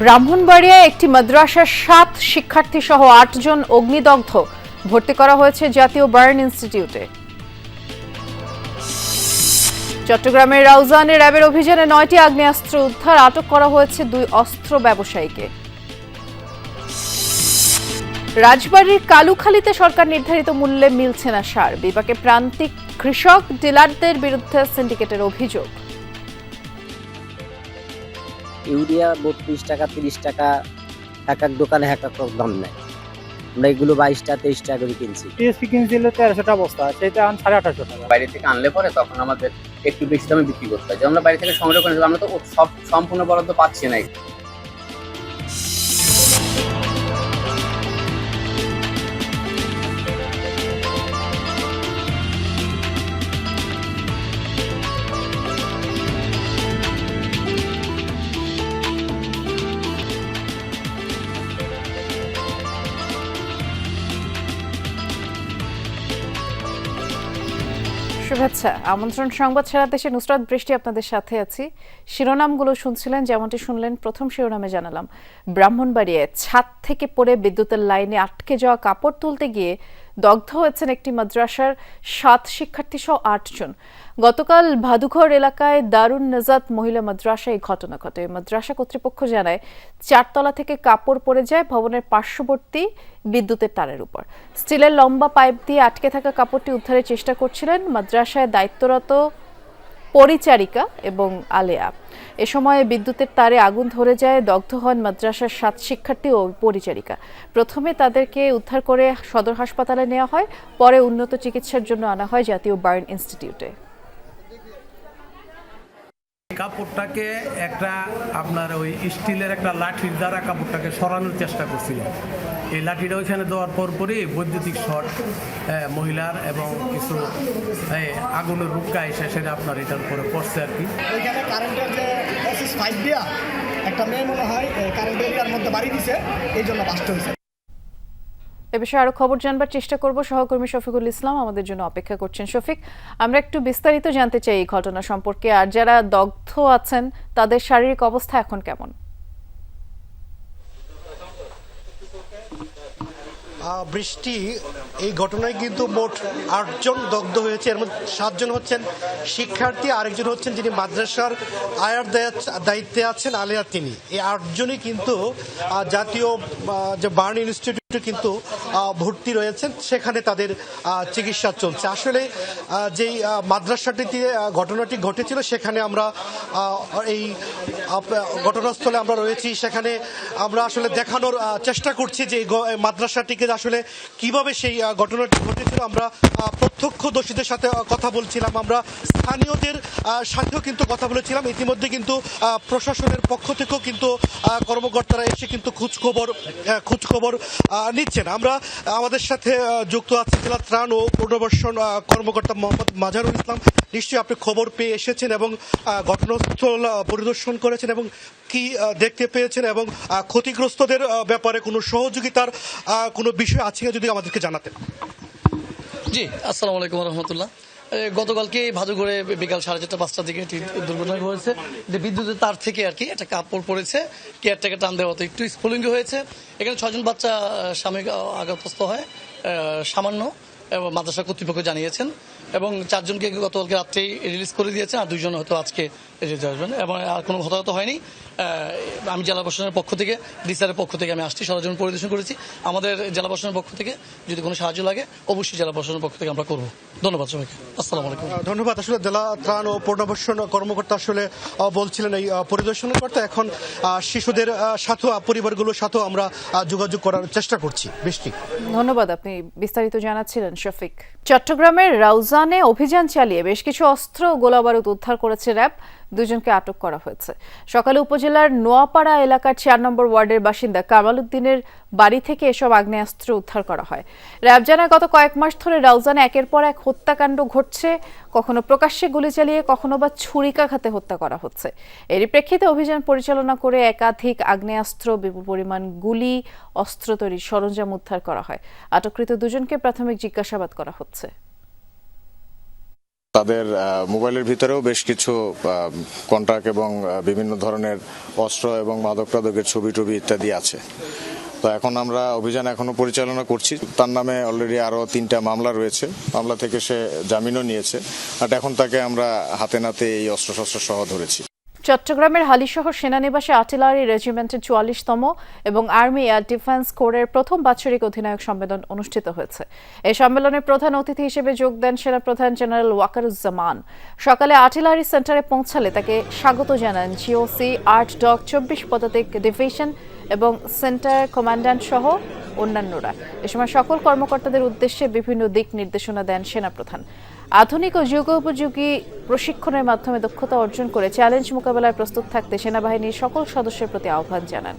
ব্রাহ্মণবাড়িয়ায় একটি মাদ্রাসার সাত শিক্ষার্থী সহ আটজন অগ্নিদগ্ধ ভর্তি করা হয়েছে জাতীয় বার্ন ইনস্টিটিউটে। চট্টগ্রামের রাউজানে র্যাবের অভিযানে নয়টি আগ্নেয়াস্ত্র উদ্ধার, আটক করা হয়েছে দুই অস্ত্র ব্যবসায়ীকে। রাজবাড়ির কালুখালীতে সরকার নির্ধারিত মূল্যে মিলছে না সার। বিপাকে প্রান্তিক কৃষক, ডিলারদের বিরুদ্ধে সিন্ডিকেটের অভিযোগ। ইউরিয়া বত্রিশ টাকা তিরিশ টাকা এক এক দোকানে এক এক দাম নেয়। আমরা এগুলো বাইশ টাকা তেইশ টাকা করে কিনছি টিএসপি কিনছিল তেরোশোটা বস্তা সেটা এখন সাড়ে আঠারোশো টাকা। বাইরে থেকে আনলে পরে তখন আমাদের একটু বেশি দামে বিক্রি করতে হয়। যেমন আমরা বাইরে থেকে সংগ্রহ করে আমরা তো সব সম্পূর্ণ বরাদ্দ পাচ্ছি না। শুভেচ্ছা আমন্ত্রণ সংবাদ সারা দেশে নুসরাত বৃষ্টি আপনাদের সাথে আছি। শিরোনামগুলো শুনছিলেন, যেমনটি শুনলেন, প্রথম শিরোনামে জানালাম। ব্রাহ্মণবাড়িয়ায় ছাদ থেকে পড়ে বিদ্যুতের লাইনে আটকে যাওয়া কাপড় তুলতে গিয়ে দগ্ধ হয়েছেন একটি মাদ্রাসার সাত শিক্ষার্থী সহ আটজন। গতকাল ভাদুঘর এলাকায় দারুণ নাজাত মহিলা মাদ্রাসায় ঘটনা ঘটে। মাদ্রাসা কর্তৃপক্ষ জানায়, চারতলা থেকে কাপড় পড়ে যায় ভবনের পার্শ্ববর্তী বিদ্যুতের তারের উপর। স্টিলের লম্বা পাইপ দিয়ে আটকে থাকা কাপড়টি উদ্ধারের চেষ্টা করছিলেন মাদ্রাসায় দায়িত্বরত পরিচারিকা এবং আলেয়া। এ সময় বিদ্যুতের তারে আগুন ধরে যায়, দগ্ধ হন মাদ্রাসার সাত শিক্ষার্থী ও পরিচারিকা। প্রথমে তাদেরকে উদ্ধার করে সদর হাসপাতালে নেওয়া হয়, পরে উন্নত চিকিৎসার জন্য আনা হয় জাতীয় বার্ন ইনস্টিটিউটে। কাপড়টাকে একটা আপনার ওই স্টিলের একটা লাঠির দ্বারা কাপড়টাকে সরানোর চেষ্টা করছিল এই লাঠিটা ওইখানে দেওয়ার পরপরই বৈদ্যুতিক শট মহিলার এবং কিছু আগুনের রুক্কা এসে সেটা আপনার এটার উপরে পড়ছে আর কি। একটা মেয়ে মনে হয় কারেন্টের মধ্যে বাড়ি দিছে, এই জন্য বাস্ট হয়েছে। এ বিষয়ে আরও খবর জানবার চেষ্টা করব। সহকর্মী শফিকুল ইসলাম আমাদের জন্য অপেক্ষা করছেন। শফিক, আমরা একটু বিস্তারিত জানতে চাই এই ঘটনা সম্পর্কে। আর যারা দগ্ধ আছেন, তাদের শারীরিক অবস্থা এখন কেমন? বৃষ্টি, এই ঘটনায় কিন্তু মোট আটজন দগ্ধ হয়েছে। এর মধ্যে সাতজন হচ্ছেন শিক্ষার্থী, আরেকজন হচ্ছেন যিনি মাদ্রাসার আয়ার দায়িত্ব- আছেন, আলিয়া তিনি। এই আটজনই কিন্তু জাতীয় যে বার্ন ইনস্টিটিউটে কিন্তু ভর্তি রয়েছেন। সেখানে তাদের চিকিৎসা চলছে। আসলে যেই মাদ্রাসাটিতে ঘটনাটি ঘটেছিল, সেখানে আমরা এই ঘটনাস্থলে আমরা রয়েছি। সেখানে আমরা আসলে দেখানোর চেষ্টা করছি যে মাদ্রাসাটিকে আসলে কীভাবে সেই ঘটনাটি ঘটেছিল। আমরা প্রত্যক্ষদর্শীদের সাথে কথা বলছিলাম। আমরা স্থানীয়দের সাথেও কিন্তু কথা বলেছিলাম। ইতিমধ্যে কিন্তু প্রশাসনের পক্ষ থেকেও কিন্তু কর্মকর্তারা এসে কিন্তু খোঁজখবর খোঁজখবর নিচ্ছেন। আমরা আমাদের সাথে যুক্ত আছে জেলা ত্রাণ ও পুনর্বাসন কর্মকর্তা মোহাম্মদ মাজারুল ইসলাম। নিশ্চয়ই আপনি খবর পেয়ে এসেছেন এবং ঘটনাস্থল পরিদর্শন করেছেন এবং কি দেখতে পেয়েছেন এবং ক্ষতিগ্রস্তদের ব্যাপারে কোনো সহযোগিতার কোনো বিষয় আছে যদি আমাদেরকে জানাতেন। জি, আসসালামু আলাইকুম রহমতুল্লাহ। গতকালকে ভাদুঘরে বিকাল সাড়ে চারটা পাঁচটার দিকে একটি দুর্ঘটনা হয়েছে যে বিদ্যুতের তার থেকে আর কি একটা কাপড় পড়েছে কেয়ারটাকে টান দেওয়া হতো একটু স্ফুলিঙ্গ হয়েছে। এখানে ছয়জন বাচ্চা সাময়িক আহ, হয় সামান্য এবং মাদ্রাসা কর্তৃপক্ষ জানিয়েছেন এবং চারজনকে গতকালকে রাত্রেই রিলিজ করে দিয়েছেন আর দুইজন হয়তো আজকে আসবেন এবং আর কোনো হতাহত হয়নি। আমি জেলা প্রশাসনের পক্ষ থেকে ডিসারের পক্ষ থেকে আমি আসছি সরজমিন পরিদর্শন করেছি। আমাদের জেলা প্রশাসনের পক্ষ থেকে যদি কোনো সাহায্য লাগে অবশ্যই জেলা প্রশাসনের পক্ষ থেকে আমরা করব। ধন্যবাদ সবাইকে। আসসালামু আলাইকুম। ধন্যবাদ। আসলে জেলা ত্রাণ ও পুনর্বাসন কর্মকর্তা আসলে বলছিলেন এই পরিদর্শনের কর্তা এখন শিশুদের সাথেও পরিবারগুলোর সাথেও আমরা যোগাযোগ করার চেষ্টা করছি। বৃষ্টি ধন্যবাদ আপনি বিস্তারিত জানাচ্ছিলেন শফিক। চট্টগ্রামের রাউজানে অভিযান চালিয়ে বেশ কিছু অস্ত্র ও গোলাবারুদ উদ্ধার করেছে র্যাব। দুজনকে আটক করা হয়েছে। সকালে উপজেলার নোয়াপাড়া এলাকার চার নম্বর ওয়ার্ডের বাসিন্দা কামাল উদ্দিনের বাড়ি থেকে এসব আগ্নেয়াস্ত্র উদ্ধার করা হয়। র্যাব জানায় গত কয়েক মাস ধরে রাউজানে একের পর এক হত্যাকাণ্ড ঘটছে। কখনো প্রকাশ্যে গুলি চালিয়ে, কখনো বা ছুরিকাঘাতে হত্যা করা হচ্ছে। এরই প্রেক্ষিতে অভিযান পরিচালনা করে একাধিক আগ্নেয়াস্ত্র বিপুল পরিমাণ গুলি, অস্ত্র তৈরির সরঞ্জাম উদ্ধার করা হয়। আটককৃত দুজনকে প্রাথমিক জিজ্ঞাসাবাদ করা হচ্ছে। তাদের মোবাইলের ভিতরেও বেশ কিছু কন্ট্রাক্ট এবং বিভিন্ন ধরনের অস্ত্র এবং মাদক টাদকের ছবি টবি ইত্যাদি আছে। তো এখন আমরা অভিযান এখনও পরিচালনা করছি। তার নামে অলরেডি আরও তিনটা মামলা রয়েছে। মামলা থেকে সে জামিনও নিয়েছে। বাট এখন তাকে আমরা হাতে নাতে এই অস্ত্র শস্ত্র সহ ধরেছি। চট্টগ্রামের হালিশহর সেনানিবাসে আর্টিলারি রেজিমেন্টের চুয়াল্লিশতম এবং আর্মি এয়ার ডিফেন্স কোরের প্রথম বাৎসরিক অধিনায়ক সম্মেলন অনুষ্ঠিত হয়েছে। এই সম্মেলনে প্রধান অতিথি হিসেবে যোগ দেন সেনাপ্রধান জেনারেল ওয়াকারুজ্জামান। সকালে আর্টিলারি সেন্টারে পৌঁছালে তাকে স্বাগত জানান জিওসি আর্ট ডগ চব্বিশ পদাতিক ডিভিশন এবং সেন্টার কমান্ড্যান্ট সহ অন্যান্যরা। এ সময় সকল কর্মকর্তাদের উদ্দেশ্যে বিভিন্ন দিক নির্দেশনা দেন সেনাপ্রধান। আধুনিক ও যুগোপযোগী প্রশিক্ষণের মাধ্যমে দক্ষতা অর্জন করে চ্যালেঞ্জ মোকাবেলায় প্রস্তুত থাকতে সেনাবাহিনীর সকল সদস্যের প্রতি আহ্বান জানান।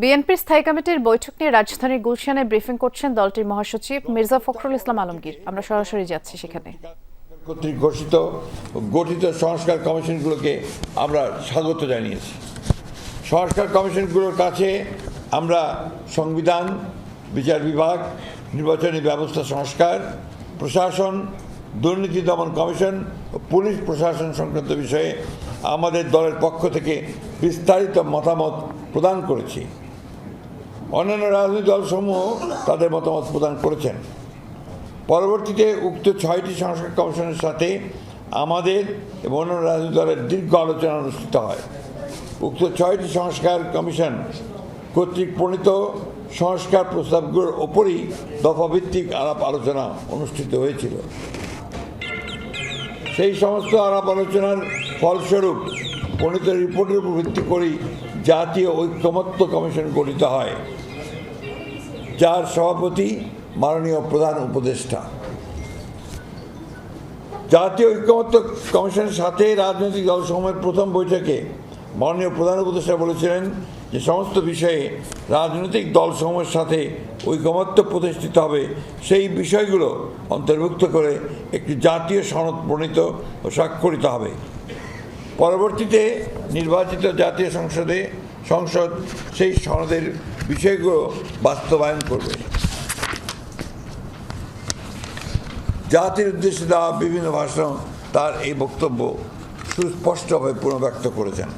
বিএনপির স্থায়ী কমিটির বৈঠক নিয়ে রাজধানীর গুলশানে ব্রিফিং করছেন দলটির মহাসচিব মির্জা ফখরুল ইসলাম আলমগীর। আমরা সরাসরি যাচ্ছি সেখানে। কর্তৃক ঘোষিত গঠিত সংস্কার কমিশনগুলোকে আমরা স্বাগত জানিয়েছি। সংস্কার কমিশনগুলোর কাছে আমরা সংবিধান বিচার বিভাগ, নির্বাচনী ব্যবস্থা সংস্কার, প্রশাসন, দুর্নীতি দমন কমিশন ও পুলিশ প্রশাসন সংক্রান্ত বিষয়ে আমাদের দলের পক্ষ থেকে বিস্তারিত মতামত প্রদান করেছি। অন্যান্য রাজনৈতিক দলসমূহ তাদের মতামত প্রদান করেছেন। পরবর্তীতে উক্ত ছয়টি সংস্কার কমিশনের সাথে আমাদের এবং অন্যান্য রাজনৈতিক দলের দীর্ঘ আলোচনা অনুষ্ঠিত হয়। উক্ত ছয়টি সংস্কার কমিশন কর্তৃক প্রণীত সংস্কার প্রস্তাবগুলোর ওপরই দফাভিত্তিক আলাপ আলোচনা অনুষ্ঠিত হয়েছিল। সেই সমস্ত আলাপ আলোচনার ফলস্বরূপ প্রণীত রিপোর্টের উপর ভিত্তি করেই জাতীয় ঐক্যমত্য কমিশন গঠিত হয়, যার সভাপতি মাননীয় প্রধান উপদেষ্টা। জাতীয় ঐক্যমত্য কমিশনের সাথে রাজনৈতিক দলসমূহের প্রথম বৈঠকে মাননীয় প্রধান উপদেষ্টা বলেছিলেন যে সমস্ত বিষয়ে রাজনৈতিক দলসমূহের সাথে ঐকমত্য প্রতিষ্ঠিত হবে, সেই বিষয়গুলো অন্তর্ভুক্ত করে একটি জাতীয় সনদ প্রণীত ও স্বাক্ষরিত হবে। পরবর্তীতে নির্বাচিত জাতীয় সংসদে সংসদ সেই সনদের বিষয়গুলো বাস্তবায়ন করবে। জাতির উদ্দেশ্যে দেওয়া বিভিন্ন ভাষণ তার এই বক্তব্য সুস্পষ্টভাবে পুনর্ব্যক্ত করেছেন।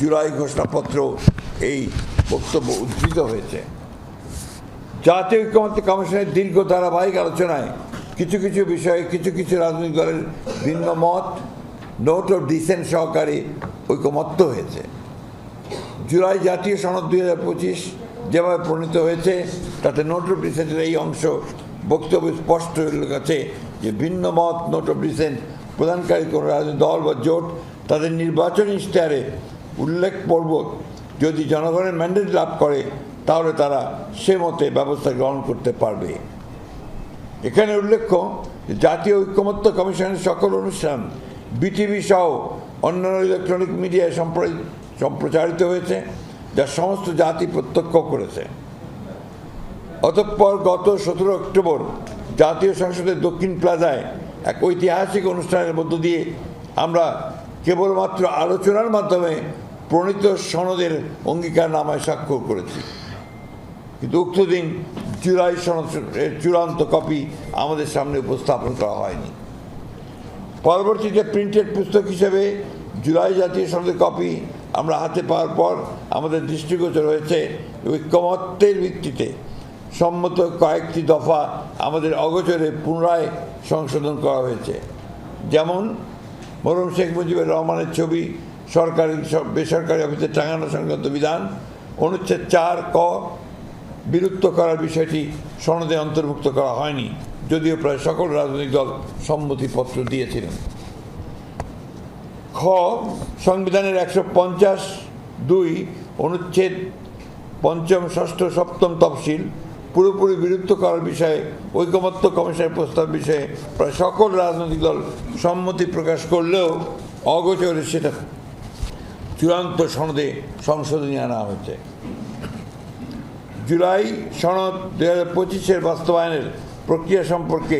জুলাই ঘোষণাপত্র এই বক্তব্য উদ্ধৃত হয়েছে। জাতীয় ঐক্যমত্য কমিশনের দীর্ঘ ধারাবাহিক আলোচনায় কিছু কিছু বিষয়ে কিছু কিছু রাজনৈতিক দলের ভিন্ন মত, নোট অফ ডিসেন্ট সহকারে ঐকমত্য হয়েছে। জুলাই জাতীয় সনদ দুই হাজার পঁচিশ যেভাবে প্রণীত হয়েছে, তাতে নোট অফ ডিসেন্টের এই অংশ বক্তব্য স্পষ্ট আছে যে ভিন্ন মত, নোট অফ ডিসেন্ট প্রদানকারী কোনো রাজনৈতিক দল বা জোট তাদের নির্বাচনী ইশতেহারে উল্লেখপূর্বক যদি জনগণের ম্যান্ডেট লাভ করে, তাহলে তারা সে মতে ব্যবস্থা গ্রহণ করতে পারবে। এখানে উল্লেখ্য, জাতীয় ঐক্যমত্য কমিশনের সকল অনুষ্ঠান বিটিভি সহ অন্যান্য ইলেকট্রনিক মিডিয়ায় সম্প্র- সম্প্রচারিত হয়েছে, যা সমস্ত জাতি প্রত্যক্ষ করেছে। অতঃপর গত সতেরো অক্টোবর জাতীয় সংসদের দক্ষিণ প্লাজায় এক ঐতিহাসিক অনুষ্ঠানের মধ্য দিয়ে আমরা কেবলমাত্র আলোচনার মাধ্যমে প্রণীত সনদের অঙ্গীকার নামায় স্বাক্ষর করেছি। কিন্তু উক্ত দিন জুলাই সনদ চূড়ান্ত কপি আমাদের সামনে উপস্থাপন করা হয়নি। পরবর্তীতে প্রিন্টেড পুস্তক হিসেবে জুলাই জাতীয় সনদের কপি আমরা হাতে পাওয়ার পর আমাদের দৃষ্টিগোচর হয়েছে ঐক্যমত্যের ভিত্তিতে। সম্মত কয়েকটি দফা আমাদের অগোচরে পুনরায় সংশোধন করা হয়েছে। যেমন মরম শেখ মুজিবুর রহমানের ছবি সরকারি সব- বেসরকারি অফিসে টাঙানো সংক্রান্ত বিধান। অনুচ্ছেদ চার ক বিলুপ্ত করার বিষয়টি সনদে অন্তর্ভুক্ত করা হয়নি, যদিও প্রায় সকল রাজনৈতিক দল সম্মতিপত্র দিয়েছিলেন। খ সংবিধানের একশো পঞ্চাশ দুই অনুচ্ছেদ পঞ্চম, ষষ্ঠ, সপ্তম তফসিল পুরোপুরি বিলুপ্ত করার বিষয়ে ঐকমত্য কমিশনের প্রস্তাব বিষয়ে প্রায় সকল রাজনৈতিক দল সম্মতি প্রকাশ করলেও অগোচরে সেটা চূড়ান্ত সনদে সংশোধনী আনা হয়েছে। জুলাই সনদ দুই হাজার পঁচিশের বাস্তবায়নের প্রক্রিয়া সম্পর্কে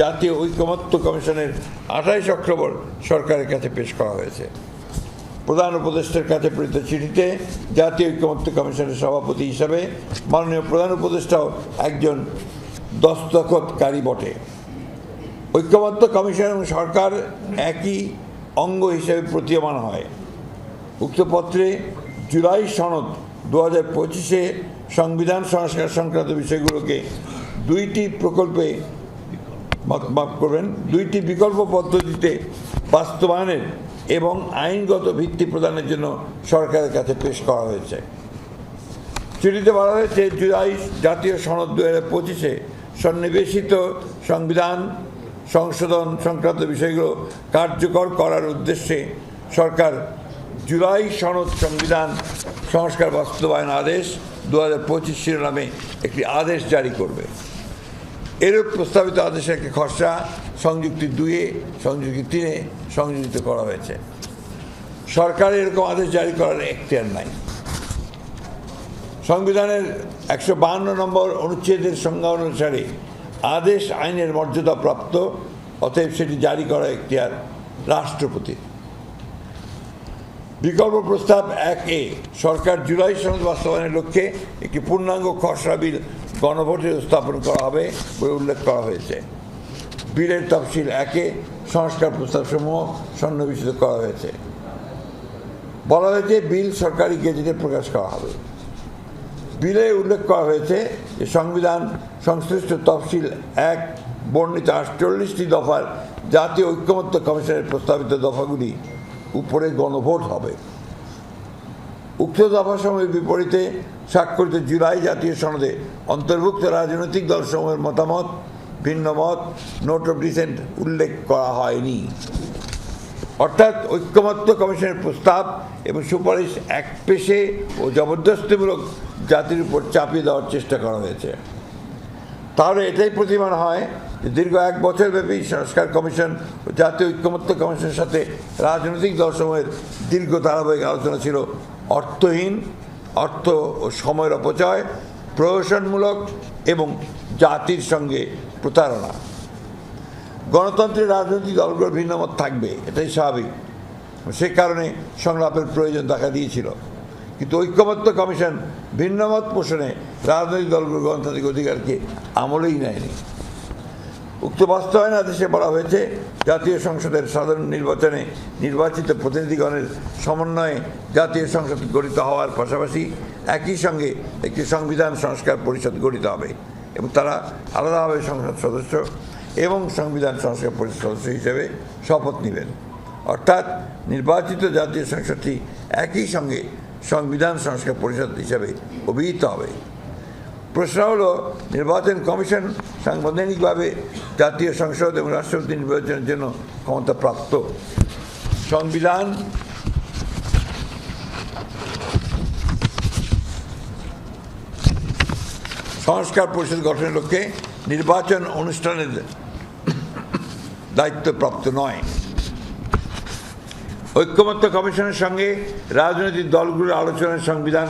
জাতীয় ঐকমত্য কমিশনের আঠাইশ অক্টোবর সরকারের কাছে পেশ করা হয়েছে। প্রধান উপদেষ্টার কাছে প্রেরিত চিঠিতে জাতীয় ঐক্যমত্য কমিশনের সভাপতি হিসাবে মাননীয় প্রধান উপদেষ্টাও একজন দস্তখতকারী বটে। ঐক্যবদ্ধ কমিশন এবং সরকার একই অঙ্গ হিসেবে প্রতীয়মান হয়। উক্ত পত্রে জুলাই সনদ দু হাজার পঁচিশে সংবিধান সংস্কার সংক্রান্ত বিষয়গুলোকে দুইটি প্রকল্পে মাফ- করবেন। দুইটি বিকল্প পদ্ধতিতে বাস্তবায়নের এবং আইনগত ভিত্তি প্রদানের জন্য সরকারের কাছে পেশ করা হয়েছে। চিঠিতে বলা হয়েছে, জুলাই জাতীয় সনদ দু হাজার পঁচিশে সন্নিবেশিত সংবিধান সংশোধন সংক্রান্ত বিষয়গুলো কার্যকর করার উদ্দেশ্যে সরকার জুলাই সনদ সংবিধান সংস্কার বাস্তবায়ন আদেশ দু হাজার পঁচিশ শিরোনামে একটি আদেশ জারি করবে। এরূপ প্রস্তাবিত আদেশের একটি খসড়া সংযুক্তি দুয়ে সংযুক্তি তিনে সংযোজিত করা হয়েছে। সরকার এরকম আদেশ জারি করার এখতিয়ার নাই। সংবিধানের একশো বাহান্ন নম্বর অনুচ্ছেদের সংজ্ঞা অনুসারে আদেশ আইনের মর্যাদা প্রাপ্ত অতএব সেটি জারি করা এখতিয়ার রাষ্ট্রপতি বিকল্প প্রস্তাব এক এ, সরকার জুলাই সনদ বাস্তবায়নের লক্ষ্যে একটি পূর্ণাঙ্গ খসড়া বিল গণভোটে স্থাপন করা হবে বলে উল্লেখ করা হয়েছে। বিলের তফসিল একে সংস্কার প্রস্তাবসমূহ সন্নিবেশিত করা হয়েছে। বলা হয়েছে বিল সরকারি গেজেটে প্রকাশ করা হবে। বিলে উল্লেখ করা হয়েছে যে সংবিধান সংশ্লিষ্ট তফসিল এক বর্ণিত আটচল্লিশটি দফার জাতীয় ঐক্যমত্য কমিশনের প্রস্তাবিত দফাগুলি উপরে গণভোট হবে। উক্ত দফাসমূহের বিপরীতে স্বাক্ষরিত জুলাই জাতীয় সনদে অন্তর্ভুক্ত রাজনৈতিক দলসমূহের মতামত, ভিন্ন মত, নোট অফ ডিসেন্ট উল্লেখ করা হয়নি। অর্থাৎ ঐক্যমত্য কমিশনের প্রস্তাব এবং সুপারিশ এক পেশে ও জবরদস্তিমূলক জাতির উপর চাপিয়ে দেওয়ার চেষ্টা করা হয়েছে। তাহলে এটাই প্রতিমান হয় দীর্ঘ এক বছর ব্যাপী সংস্কার কমিশন, জাতীয় ঐক্যমত্য কমিশনের সাথে রাজনৈতিক দলসমূহের দীর্ঘ ধারাবাহিক আলোচনা ছিল অর্থহীন, অর্থ ও সময়ের অপচয়, প্রহসনমূলক এবং জাতির সঙ্গে প্রতারণা। গণতন্ত্রের রাজনৈতিক দলগুলোর ভিন্নমত থাকবে, এটাই স্বাভাবিক। সে কারণে সংলাপের প্রয়োজন দেখা দিয়েছিল। কিন্তু ঐক্যমত্য কমিশন ভিন্নমত পোষণে রাজনৈতিক দলগুলোর গণতান্ত্রিক অধিকারকে আমলেই নেয়নি। উক্ত বাস্তবায়ন আদেশে বলা হয়েছে, জাতীয় সংসদের সাধারণ নির্বাচনে নির্বাচিত প্রতিনিধিগণের সমন্বয়ে জাতীয় সংসদ গঠিত হওয়ার পাশাপাশি একই সঙ্গে একটি সংবিধান সংস্কার পরিষদ গঠিত হবে এবং তারা আলাদাভাবে সংসদ সদস্য এবং সংবিধান সংস্কার পরিষদ সদস্য হিসেবে শপথ নেবেন। অর্থাৎ নির্বাচিত জাতীয় সংসদটি একই সঙ্গে সংবিধান সংস্কার পরিষদ হিসাবে অভিহিত হবে। প্রশ্ন হলো, নির্বাচন কমিশন সাংবিধানিকভাবে জাতীয় সংসদ এবং রাষ্ট্রপতি নির্বাচনের জন্য ক্ষমতা প্রাপ্ত সংবিধান সংস্কার পরিষদ গঠনের লক্ষ্যে নির্বাচন অনুষ্ঠানের দায়িত্বপ্রাপ্ত নয়। ঐক্যমত্য কমিশনের সঙ্গে রাজনৈতিক দলগুলোর আলোচনায় সংবিধান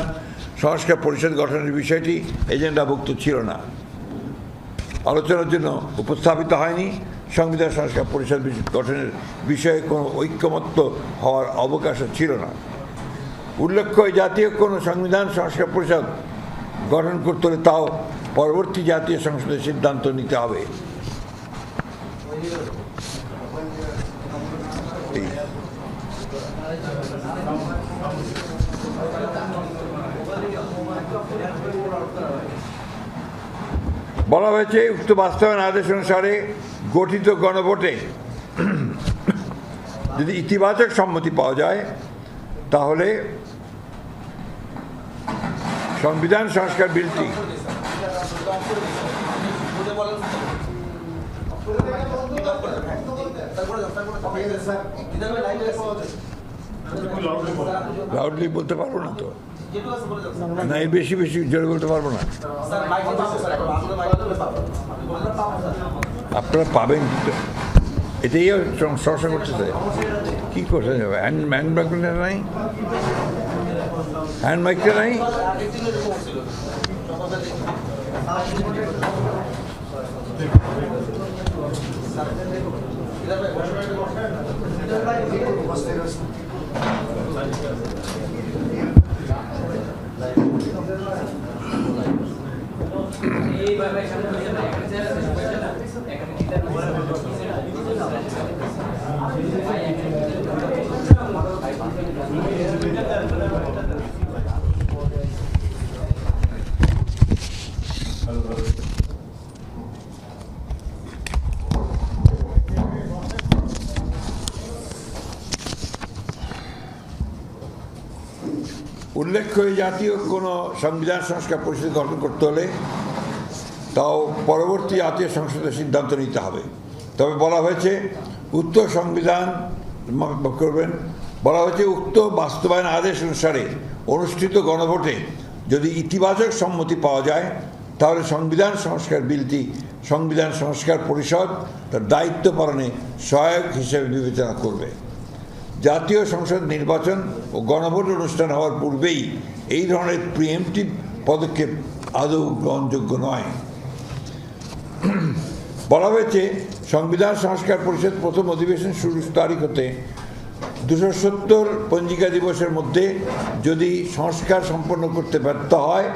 সংস্কার পরিষদ গঠনের বিষয়টি এজেন্ডাভুক্ত ছিল না। আলোচনার জন্য উপস্থাপিত হয়নি। সংবিধান সংস্কার পরিষদ গঠনের বিষয়ে কোনো ঐক্যমত্য হওয়ার অবকাশও ছিল না। উল্লেখ্য জাতীয় কোনো সংবিধান সংস্কার পরিষদ গঠন করতে হলে তাও পরবর্তী জাতীয় সংসদের সিদ্ধান্ত নিতে হবে। বলা হয়েছে, উক্ত বাস্তবায়ন আদেশ অনুসারে গঠিত গণভোটে যদি ইতিবাচক সম্মতি পাওয়া যায়, তাহলে সংবিধান সংস্কার বিলটি লাউডলি বলতে পারব না তো? না এই বেশি বেশি জোরে বলতে পারব না। আপনারা পাবেন এটাই সম- সমস্যা করতেছে। কি করতে যাবে হ্যান্ড হ্যান্ড মাইকটা নাই? হ্যান্ড মাইকটা নাই? উল্লেখ্য এই জাতীয় কোনো সংবিধান সংস্কার পরিষদ গঠন করতে হলে তাও পরবর্তী জাতীয় সংসদের সিদ্ধান্ত নিতে হবে। তবে বলা হয়েছে, উক্ত সংবিধান করবেন, বলা হয়েছে, উক্ত বাস্তবায়ন আদেশ অনুসারে অনুষ্ঠিত গণভোটে যদি ইতিবাচক সম্মতি পাওয়া যায়, তাহলে সংবিধান সংস্কার বিলটি, সংবিধান সংস্কার পরিষদ তার দায়িত্ব পালনে সহায়ক হিসেবে বিবেচনা করবে। জাতীয় সংসদ নির্বাচন ও গণভোট অনুষ্ঠান হওয়ার পূর্বেই এই ধরনের প্রিএমটিভ পদক্ষেপ আদৌ গ্রহণযোগ্য নয়। বলা হয়েছে, সংবিধান সংস্কার পরিষদ প্রথম অধিবেশন শুরুর তারিখ হতে দুশো সত্তর পঞ্জিকা দিবসের মধ্যে যদি সংস্কার সম্পন্ন করতে ব্যর্থ হয়,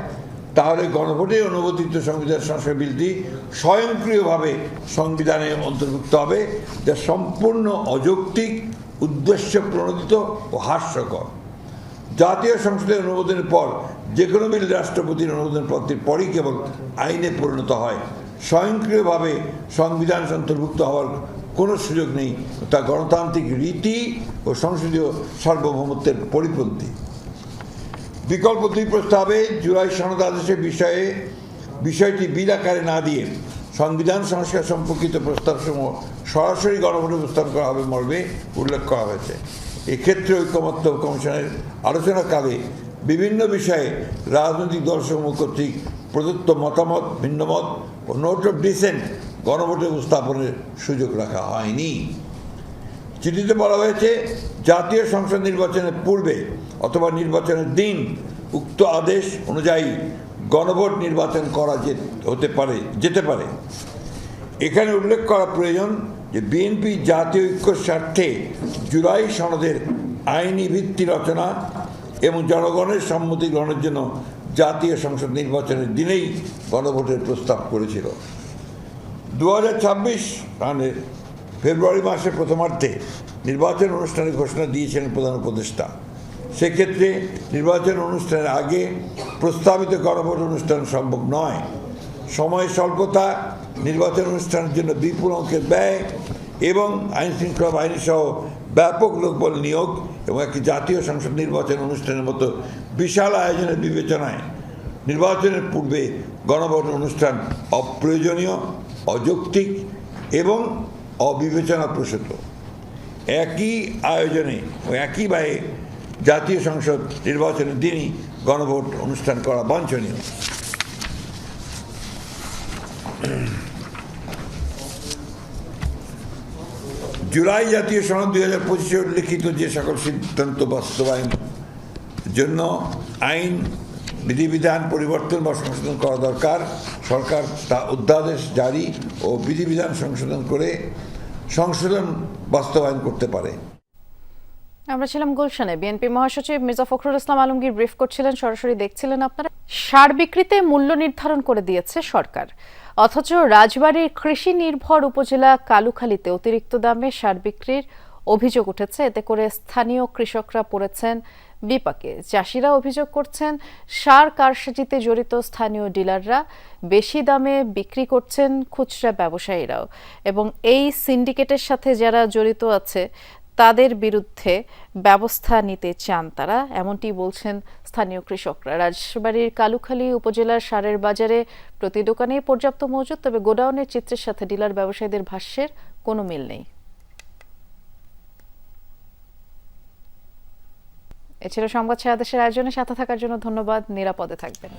তাহলে গণভোটে অনুমোদিত সংবিধান সংস্কার বিলটি স্বয়ংক্রিয়ভাবে সংবিধানে অন্তর্ভুক্ত হবে, যা সম্পূর্ণ অযৌক্তিক, উদ্দেশ্য প্রণোদিত ও হাস্যকর। জাতীয় সংসদের অনুমোদনের পর যে কোনো বিল রাষ্ট্রপতির অনুমোদন পত্রের পরই কেবল আইনে পরিণত হয়। স্বয়ংক্রিয়ভাবে সংবিধান অন্তর্ভুক্ত হওয়ার কোনো সুযোগ নেই। তা গণতান্ত্রিক রীতি ও সংসদীয় সার্বভৌমত্বের পরিপন্থী। বিকল্প দুই প্রস্তাবে জুলাই সনদ আদেশের বিষয়ে বিষয়টি বিল আকারে না দিয়ে সংবিধান সংস্কার সম্পর্কিত প্রস্তাবসমূহ সরাসরি গণভোটে উপস্থাপন করা হবে মর্মে উল্লেখ করা হয়েছে। এক্ষেত্রে ঐক্যমত্য কমিশনের আলোচনাকালে বিভিন্ন বিষয়ে রাজনৈতিক দলসমূহ কর্তৃক প্রদত্ত মতামত, ভিন্নমত নোট অফ ডিসেন্ট গণভোটে উপস্থাপনের সুযোগ রাখা হয়নি। চিঠিতে বলা হয়েছে, জাতীয় সংসদ নির্বাচনের পূর্বে অথবা নির্বাচনের দিন উক্ত আদেশ অনুযায়ী গণভোট নির্বাচন করা যে- হতে পারে, যেতে পারে। এখানে উল্লেখ করা প্রয়োজন যে বিএনপি জাতীয় ঐক্য স্বার্থে জুলাই সনদের আইনি ভিত্তি রচনা এবং জনগণের সম্মতি গ্রহণের জন্য জাতীয় সংসদ নির্বাচনের দিনেই গণভোটের প্রস্তাব করেছিল। দু হাজার ছাব্বিশ মানে ফেব্রুয়ারি মাসের প্রথমার্ধে নির্বাচন অনুষ্ঠানের ঘোষণা দিয়েছিলেন প্রধান উপদেষ্টা। সেক্ষেত্রে নির্বাচন অনুষ্ঠানের আগে প্রস্তাবিত গণভোট অনুষ্ঠান সম্ভব নয়। সময় স্বল্পতা, নির্বাচন অনুষ্ঠানের জন্য বিপুল অঙ্কের ব্যয় এবং আইন শৃঙ্খলা বাহিনী সহ ব্যাপক লোকবল নিয়োগ এবং একটি জাতীয় সংসদ নির্বাচন অনুষ্ঠানের মতো বিশাল আয়োজনের বিবেচনায় নির্বাচনের পূর্বে গণভোট অনুষ্ঠান অপ্রয়োজনীয়, অযৌক্তিক এবং অবিবেচনাপ্রসূত একই আয়োজনে ও একই ব্যয়ে জাতীয় সংসদ নির্বাচনের দিনই গণভোট অনুষ্ঠান করা বাঞ্ছনীয়। জুলাই জাতীয় সনদ দুই হাজার পঁচিশে উল্লিখিত যে সকল সিদ্ধান্ত বাস্তবায়ন জন্য আইন, বিধিবিধান পরিবর্তন বা সংশোধন করা দরকার। সরকার তা অধ্যাদেশ জারি ও বিধিবিধান সংশোধন করে সংশোধন বাস্তবায়ন করতে পারে। আমরা ছিলাম গুলশানে। বিএনপি মহাসচিব মির্জা ফখরুল ইসলাম আলমগীর ব্রিফ করছিলেন। সরাসরি দেখছিলেন আপনারা। সার বিক্রিতে মূল্য নির্ধারণ করে দিয়েছে সরকার। অথচ রাজবাড়ীর কৃষি নির্ভর উপজেলা কালুখালীতে অতিরিক্ত দামে সার বিক্রির অভিযোগ উঠেছে। এতে করে স্থানীয় কৃষকরা পড়েছেন বিপাকে। চাষিরা অভিযোগ করছেন, সার কারসাজিতে জড়িত স্থানীয় ডিলাররা বেশি দামে বিক্রি করছেন খুচরা ব্যবসায়ীরাও। এবং এই সিন্ডিকেটের সাথে যারা জড়িত আছে তাদের বিরুদ্ধে ব্যবস্থা নিতে চান তারা। এমনটি বলছেন স্থানীয় কৃষকরা। রাজবাড়ীর কালুখালী উপজেলার সারের বাজারে প্রতি দোকানে পর্যাপ্ত মজুদ তবে গোডাউনের চিত্রের সাথে ডিলার ব্যবসায়ীদের ভাষ্যের কোনো মিল নেই। এছাড়া সংবাদ সারা দেশের আয়োজনে। সাথে থাকার জন্য ধন্যবাদ। নিরাপদে থাকবেন।